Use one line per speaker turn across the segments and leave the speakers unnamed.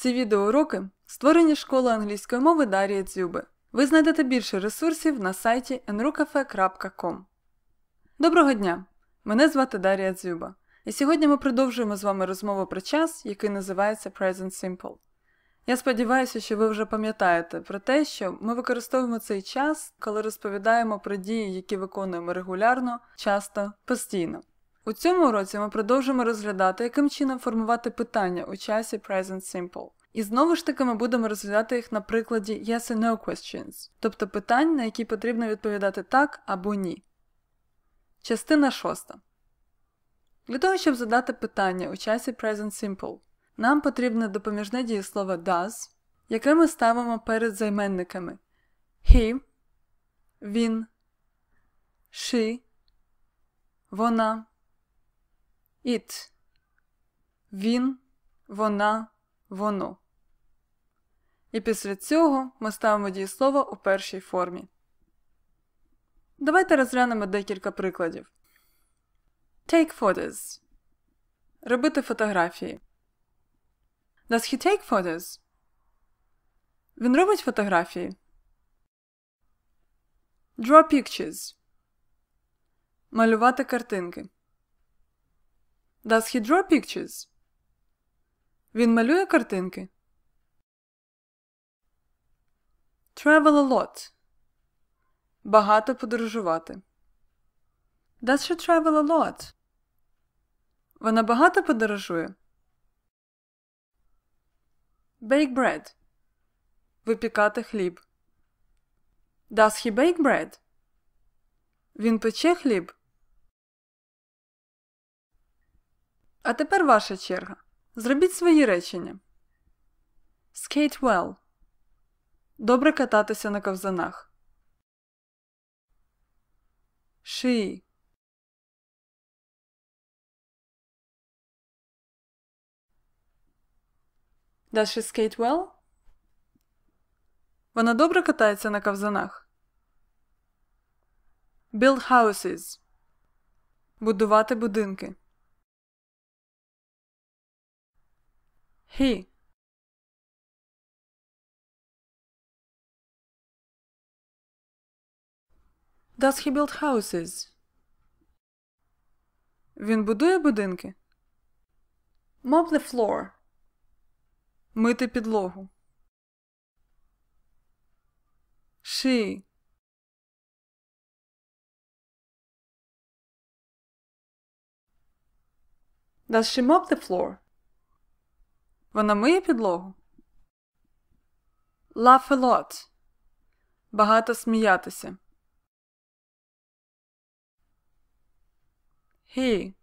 Ці відеоуроки створені школою англійської мови Дарії Дзюби. Ви знайдете більше ресурсів на сайті enrucafe.com. Доброго дня! Мене звати Дарія Дзюба, і сьогодні ми продовжуємо з вами розмову про час, який називається Present Simple. Я сподіваюся, що ви вже пам'ятаєте про те, що ми використовуємо цей час, коли розповідаємо про дії, які виконуємо регулярно, часто, постійно. У цьому уроці ми продовжимо розглядати, яким чином формувати питання у часі Present Simple. І знову ж таки ми будемо розглядати їх на прикладі yes and no questions, тобто питань, на які потрібно відповідати так або ні. Частина шоста. Для того, щоб задати питання у часі Present Simple, нам потрібне допоміжне дієслово does, яке ми ставимо перед займенниками he, він, she, вона, it, він, вона, воно. І після цього ми ставимо дієслово у першій формі. Давайте розглянемо декілька прикладів. Take photos. Робити фотографії. Does he take photos? Він робить фотографії. Draw pictures. Малювати картинки. Does he draw pictures? Він малює картинки. Travel a lot. Багато подорожувати. Does she travel a lot? Вона багато подорожує. Bake bread. Випікати хліб. Does he bake bread? Він пече хліб. А тепер ваша черга. Зробіть свої речення. Skate well. Добре кататися на ковзанах. She. Does she skate well? Вона добре катається на ковзанах. Build houses. Будувати будинки. He. Does he build houses? Він будує будинки. Mop the floor. Мити підлогу. She. Does she mop the floor? Вона миє підлогу. Laugh a lot. Багато сміятися. He.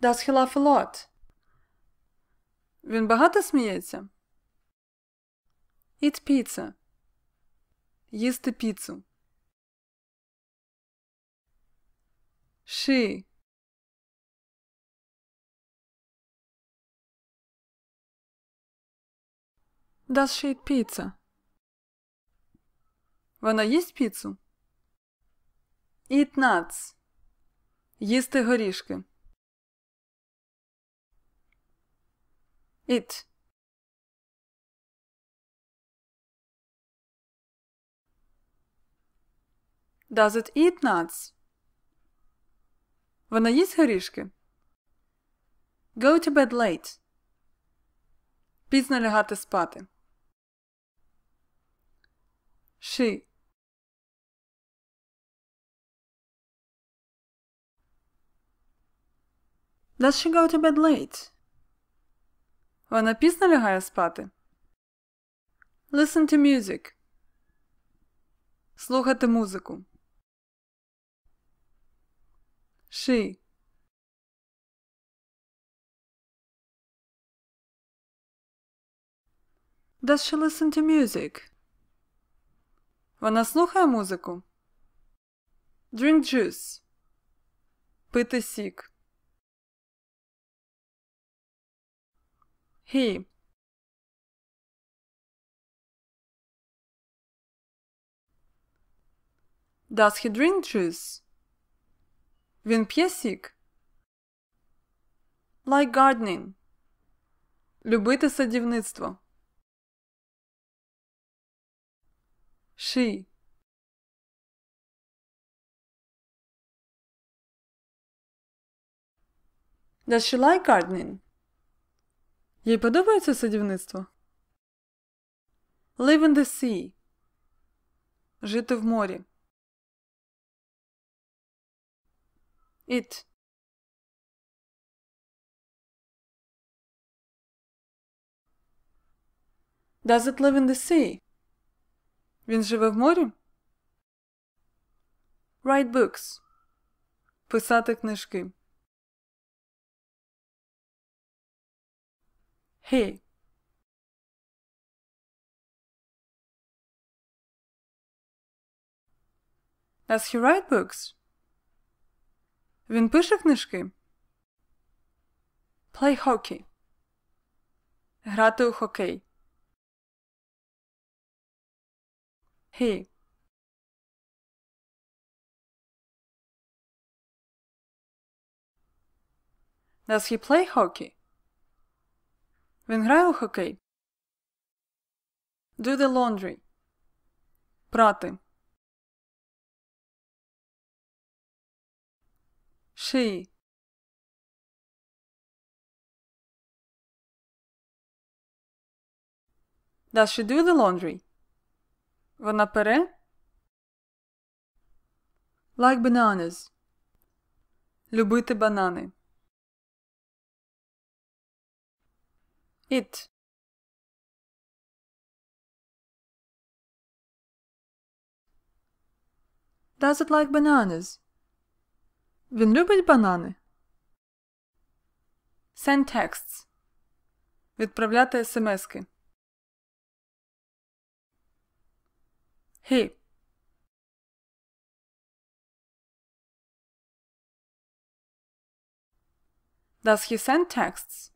Does he laugh a lot? Він багато сміється. Eat pizza. Їсти піцу. She. Does she eat pizza? Вона їсть піцу? Eat nuts. Їсти горішки. It. Does it eat nuts? Вона їсть горішки? Go to bed late. Пізно лягати спати. She. Does she go to bed late? Вона пізно лягає спати. Listen to music. Слухати музику. She. Does she listen to music? Вона слухає музику. Drink juice. Пити сік. He. Does he drink juice? Він п'є сік. Like gardening. Любити садівництво. She. Does she like gardening? Їй подобається садівництво? Live in the sea. Жити в морі. It. Does it live in the sea? Він живе в морі? Write books. Писати книжки. He. Does he write books? Він пише книжки. Play hockey. Грати у хокей. He. Does he play hockey? Він грає у хокей. Do the laundry. Прати. She. Does she do the laundry? Вона пере? Like bananas. Любити банани. It. Does it like bananas? Він любить банани. Send texts. Відправляти смски. He. Does he send texts?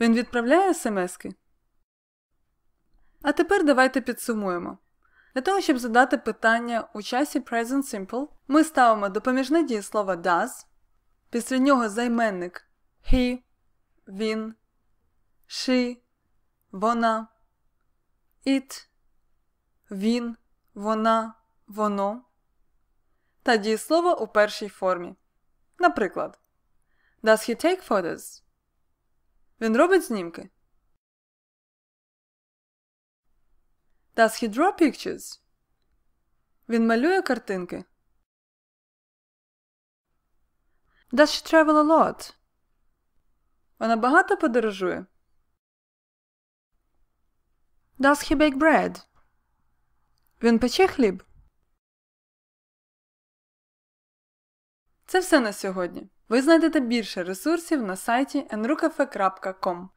Він відправляє смски. А тепер давайте підсумуємо. Для того, щоб задати питання у часі Present Simple, ми ставимо допоміжне дієслово does, після нього займенник he, він, she, вона, it, він, вона, воно та дієслово у першій формі. Наприклад, Does he take photos? Він робить знімки. Does he draw pictures? Він малює картинки. Does she travel a lot? Вона багато подорожує. Does he bake bread? Він пече хліб. Це все на сьогодні. Ви знайдете більше ресурсів на сайті enrucafe.com.